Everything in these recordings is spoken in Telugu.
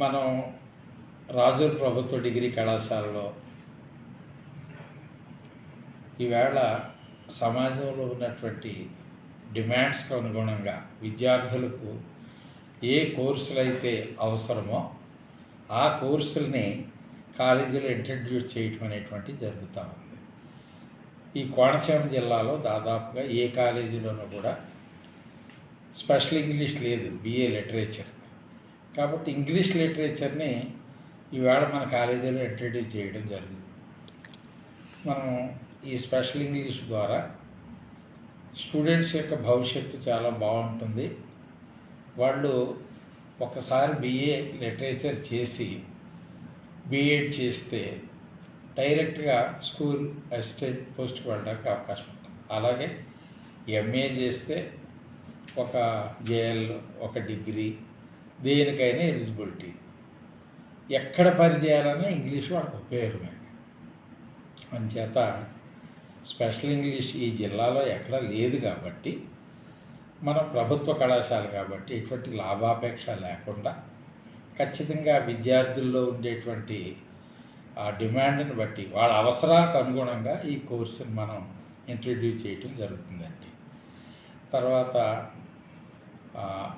మనం రాజు ప్రభుత్వ డిగ్రీ కళాశాలలో ఈవేళ సమాజంలో ఉన్నటువంటి డిమాండ్స్కి అనుగుణంగా విద్యార్థులకు ఏ కోర్సులు అయితే అవసరమో ఆ కోర్సుల్ని కాలేజీలో ఇంట్రడ్యూస్ చేయటం అనేటువంటి జరుగుతూ ఉంది. ఈ కోనసీమ జిల్లాలో దాదాపుగా ఏ కాలేజీలోనూ కూడా స్పెషల్ ఇంగ్లీష్ లేదు బిఏ లిటరేచర్. కాబట్టి ఇంగ్లీష్ లిటరేచర్ని ఈవేళ మన కాలేజీలో ఇంట్రడ్యూస్ చేయడం జరిగింది. మనం ఈ స్పెషల్ ఇంగ్లీష్ ద్వారా స్టూడెంట్స్ యొక్క భవిష్యత్తు చాలా బాగుంటుంది. వాళ్ళు ఒకసారి బిఏ లిటరేచర్ చేసి బీఎడ్ చేస్తే డైరెక్ట్గా స్కూల్ అసిస్టెంట్ పోస్ట్కి వెళ్ళడానికి అవకాశం ఉంటుంది. అలాగే ఎంఏ చేస్తే ఒక జేఎల్ ఒక డిగ్రీ దేనికైనా ఎలిజిబిలిటీ. ఎక్కడ పని చేయాలన్నా ఇంగ్లీష్ వాళ్ళకి ఉపయోగమే. అంచేత స్పెషల్ ఇంగ్లీష్ ఈ జిల్లాలో ఎక్కడ లేదు కాబట్టి మన ప్రభుత్వ కళాశాల కాబట్టి ఎటువంటి లాభాపేక్ష లేకుండా ఖచ్చితంగా విద్యార్థుల్లో ఉండేటువంటి ఆ డిమాండ్ని బట్టి వాళ్ళ అవసరాలకు అనుగుణంగా ఈ కోర్సుని మనం ఇంట్రడ్యూస్ చేయటం జరుగుతుందండి. తర్వాత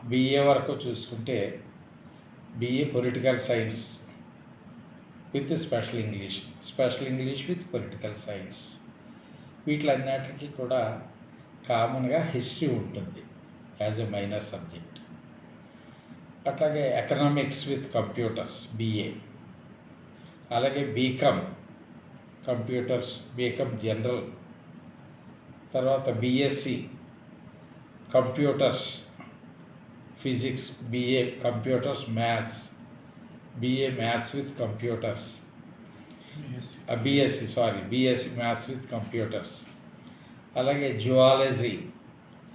బిఏ వరకు చూసుకుంటే BA political science with special English special English with political science వీటిలన్నిటికీ కూడా కామన్గా హిస్టరీ ఉంటుంది యాజ్ ఎ మైనర్ సబ్జెక్ట్. అట్లాగే ఎకనామిక్స్ విత్ కంప్యూటర్స్ బిఏ అలాగే బీకామ్ కంప్యూటర్స్ బీకామ్ జనరల్ తర్వాత BSc computers physics BA computers maths BA maths with computers BSc sorry BSc maths with computers అలాగే zoology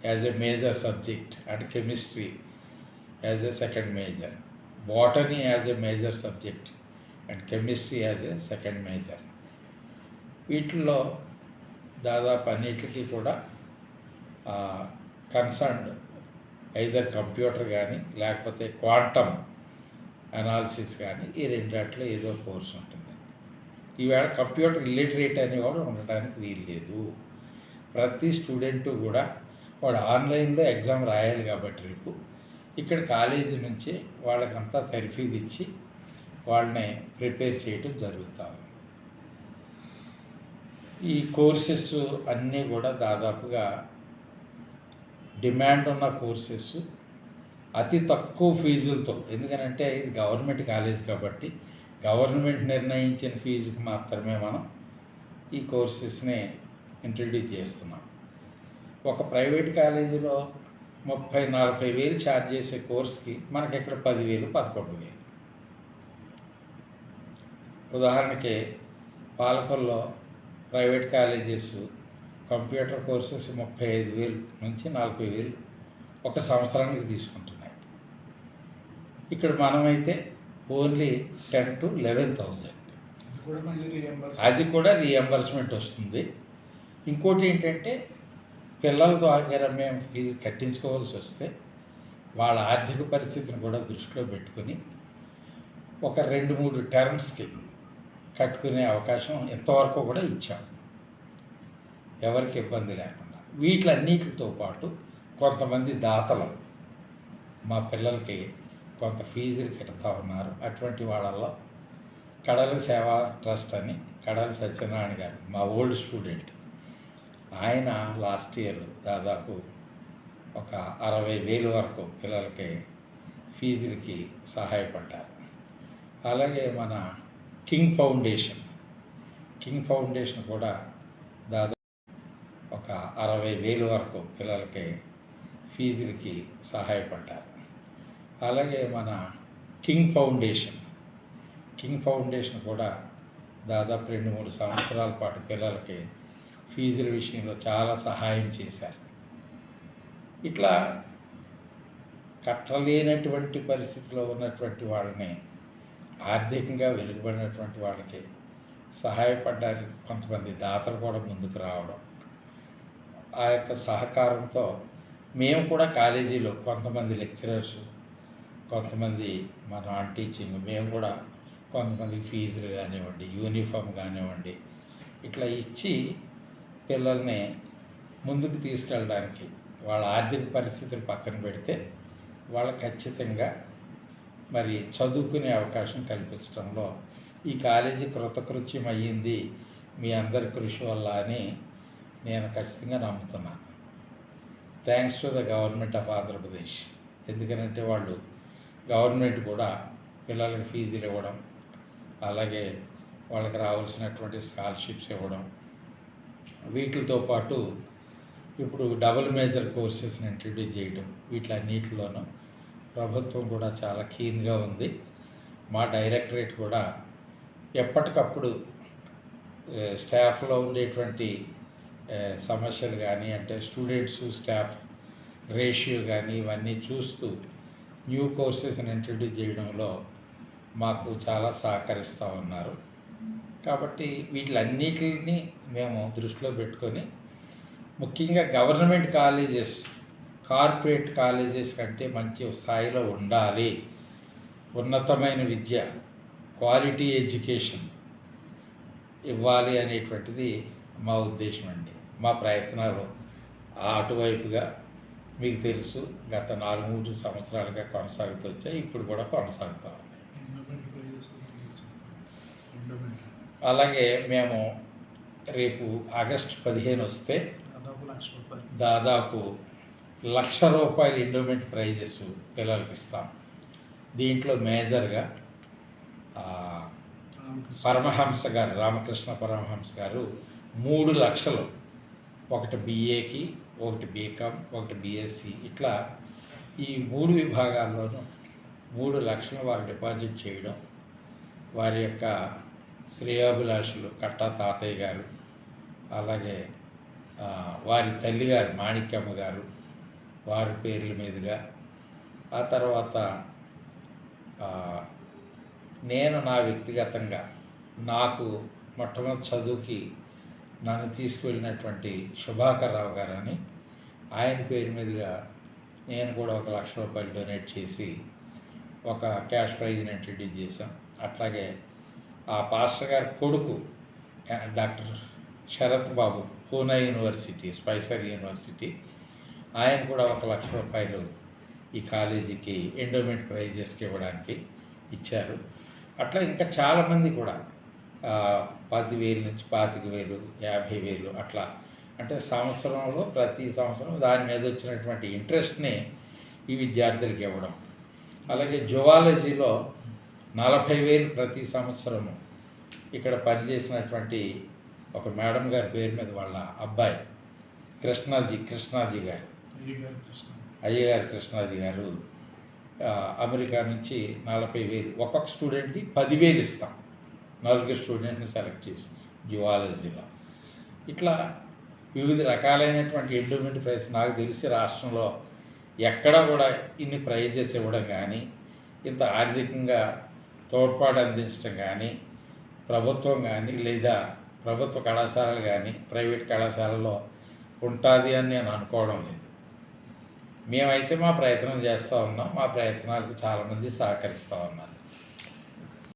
as a major subject and chemistry as a second major botany as a major subject and chemistry as a second major వీటిల్లో దాదాపు అన్నిటికీ కూడా కన్సర్న్డ్ ఐదర్ కంప్యూటర్ కానీ లేకపోతే క్వాంటమ్ అనాలిసిస్ కానీ ఈ రెండాట్లో ఏదో కోర్స్ ఉంటుంది. ఈవేళ కంప్యూటర్ ఇల్లిటరేట్ అనేవాడు ఉండటానికి వీలు లేదు. ప్రతి స్టూడెంటు కూడా వాడు ఆన్లైన్లో ఎగ్జామ్ రాయాలి కాబట్టి రేపు ఇక్కడ కాలేజీ నుంచి వాళ్ళకంతా తర్ఫీదు ఇచ్చి వాళ్ళని ప్రిపేర్ చేయటం జరుగుతూ ఉంది. ఈ కోర్సెస్ అన్నీ కూడా దాదాపుగా డిమాండ్ ఉన్న కోర్సెస్ అతి తక్కువ ఫీజులతో ఎందుకనంటే ఇది గవర్నమెంట్ కాలేజ్ కాబట్టి గవర్నమెంట్ నిర్ణయించిన ఫీజుకి మాత్రమే మనం ఈ కోర్సెస్ని ఇంట్రడ్యూస్ చేస్తున్నాం. ఒక ప్రైవేట్ కాలేజీలో ముప్పై నలభై వేలు ఛార్జ్ చేసే కోర్స్కి మనకి ఇక్కడ పదివేలు పదకొండు వేలు. ఉదాహరణకి పాలకొల్లో ప్రైవేట్ కాలేజెస్ కంప్యూటర్ కోర్సెస్ ముప్పై ఐదు వేలు నుంచి నలభై వేలు ఒక సంవత్సరానికి తీసుకుంటున్నాయి. ఇక్కడ మనమైతే only ten to eleven thousand అది కూడా రీఎంబర్స్మెంట్ వస్తుంది. ఇంకోటి ఏంటంటే పిల్లల ద్వారా మేము ఫీజు కట్టించుకోవాల్సి వస్తే వాళ్ళ ఆర్థిక పరిస్థితిని కూడా దృష్టిలో పెట్టుకొని ఒక రెండు మూడు టర్మ్స్కి కట్టుకునే అవకాశం ఎంతవరకు కూడా ఇచ్చాం. ఎవరికి ఇబ్బంది లేకుండా. వీటిలన్నిటితో పాటు కొంతమంది దాతలు మా పిల్లలకి కొంత ఫీజులు కడతా ఉన్నారు. అటువంటి వాళ్ళల్లో కడల సేవా ట్రస్ట్ అని కడల సత్యనారాయణ గారు మా ఓల్డ్ స్టూడెంట్. ఆయన లాస్ట్ ఇయర్ దాదాపు ఒక అరవై వేలు వరకు పిల్లలకి ఫీజులకి సహాయపడ్డారు. అలాగే మన కింగ్ ఫౌండేషన్ కింగ్ ఫౌండేషన్ కూడా దాదాపు అరవై వేలు వరకు పిల్లలకి ఫీజులకి సహాయపడ్డారు. అలాగే మన కింగ్ ఫౌండేషన్ కింగ్ ఫౌండేషన్ కూడా దాదాపు రెండు మూడు సంవత్సరాల పాటు పిల్లలకి ఫీజుల విషయంలో చాలా సహాయం చేశారు. ఇట్లా కట్టలేనటువంటి పరిస్థితిలో ఉన్నటువంటి వాళ్ళని ఆర్థికంగా వెలుగుబడినటువంటి వాళ్ళకి సహాయపడడానికి కొంతమంది దాతలు కూడా ముందుకు రావడం ఆ యొక్క సహకారంతో మేము కూడా కాలేజీలో కొంతమంది లెక్చరర్స్ కొంతమంది మన నాన్ టీచింగ్ మేము కూడా కొంతమంది ఫీజులు కానివ్వండి యూనిఫామ్ కానివ్వండి ఇట్లా ఇచ్చి పిల్లల్ని ముందుకు తీసుకెళ్ళడానికి వాళ్ళ ఆర్థిక పరిస్థితులు పక్కన పెడితే వాళ్ళ ఖచ్చితంగా మరి చదువుకునే అవకాశం కల్పించడంలో ఈ కాలేజీ కృతకృత్యం అయ్యింది మీ అందరి కృషి వల్ల అని నేను ఖచ్చితంగా నమ్ముతున్నాను thanks to the government of Andhra Pradesh ఎందుకనంటే వాళ్ళు గవర్నమెంట్ కూడా పిల్లలకి ఫీజులు ఇవ్వడం అలాగే వాళ్ళకి రావాల్సినటువంటి స్కాలర్షిప్స్ ఇవ్వడం. వీటితో పాటు ఇప్పుడు డబుల్ మేజర్ కోర్సెస్ని ఇంట్రడ్యూస్ చేయడం వీటిలన్నిటిలోనూ ప్రభుత్వం కూడా చాలా కీన్గా ఉంది. మా డైరెక్టరేట్ కూడా ఎప్పటికప్పుడు eh, స్టాఫ్లో ఉండేటువంటి సమస్యలు కానీ అంటే స్టూడెంట్స్ స్టాఫ్ రేషియో కానీ ఇవన్నీ చూస్తూ న్యూ కోర్సెస్ని ఇంట్రడ్యూస్ చేయడంలో మాకు చాలా సహకరిస్తూ ఉన్నారు. కాబట్టి వీటిలన్నిటిని మేము దృష్టిలో పెట్టుకొని ముఖ్యంగా గవర్నమెంట్ కాలేజెస్ కార్పొరేట్ కాలేజెస్ కంటే మంచి స్థాయిలో ఉండాలి. ఉన్నతమైన విద్య క్వాలిటీ ఎడ్యుకేషన్ ఇవ్వాలి అనేటువంటిది మా ఉద్దేశం అండి. మా ప్రయత్నాలు ఆ అటువైపుగా మీకు తెలుసు గత నాలుగు మూడు సంవత్సరాలుగా కొనసాగుతూ వచ్చాయి ఇప్పుడు కూడా కొనసాగుతూ ఉన్నాయి. అలాగే మేము రేపు ఆగస్టు పదిహేను వస్తే దాదాపు లక్ష రూపాయలు. ఎండోమెంట్ ప్రైజెస్ పిల్లలకి ఇస్తాం. దీంట్లో మేజర్గా పరమహంస గారు రామకృష్ణ పరమహంస గారు మూడు లక్షలు ఒకటి బీఏకి ఒకటి బీకామ్ ఒకటి బీఎస్సీ ఇట్లా ఈ మూడు విభాగాల్లోనూ మూడు లక్షలు వారు డిపాజిట్ చేయడం వారి యొక్క శ్రేయాభిలాషులు కట్టా తాతయ్య గారు అలాగే వారి తల్లిగారు మాణిక్యమ్మ గారు వారి పేర్ల మీదుగా. ఆ తర్వాత నేను నా వ్యక్తిగతంగా నాకు మొట్టమొదటి చదువుకి నన్ను తీసుకువెళ్ళినటువంటి శుభాకర్ రావు గారని ఆయన పేరు మీదుగా నేను కూడా ఒక లక్ష రూపాయలు డొనేట్ చేసి ఒక క్యాష్ ప్రైజ్ని ఇంట్రడ్యూస్ చేశాం. అట్లాగే ఆ పాస్టర్ గారి కొడుకు doctor Sharath Babu Poona university Spicer university ఆయన కూడా ఒక లక్ష రూపాయలు ఈ కాలేజీకి ఎండోమెంట్ ప్రైజెస్కి ఇవ్వడానికి ఇచ్చారు. అట్లా ఇంకా చాలామంది కూడా పదివేలు నుంచి పాతిక వేలు యాభై వేలు అట్లా. అంటే సంవత్సరంలో ప్రతి సంవత్సరం దాని మీద వచ్చినటువంటి ఇంట్రెస్ట్ని ఈ విద్యార్థులకు ఇవ్వడం. అలాగే జువాలజీలో నలభై వేలు ప్రతి సంవత్సరము ఇక్కడ పనిచేసినటువంటి ఒక మేడం గారి పేరు మీద వాళ్ళ అబ్బాయి కృష్ణాజీ కృష్ణాజీ గారు. అయ్యగారు కృష్ణ అయ్యగారు కృష్ణాజీ గారు. అమెరికా నుంచి నలభై వేలు ఒక్కొక్క స్టూడెంట్కి పదివేలు ఇస్తాం. నలుగురు స్టూడెంట్ని సెలెక్ట్ చేసి జువాలజీలో. ఇట్లా వివిధ రకాలైనటువంటి ఎండోమెంట్ ప్రైజ్ నాకు తెలిసి రాష్ట్రంలో ఎక్కడా కూడా ఇన్ని ప్రైజెస్ ఇవ్వడం కానీ ఇంత ఆర్థికంగా తోడ్పాటు అందించడం కానీ ప్రభుత్వం కానీ లేదా ప్రభుత్వ కళాశాలలు కానీ ప్రైవేట్ కళాశాలలో ఉంటుంది అని నేను అనుకోవడం లేదు. మేమైతే మా ప్రయత్నం చేస్తూ ఉన్నాం మా ప్రయత్నాలకు చాలామంది సహకరిస్తూ ఉన్నారు.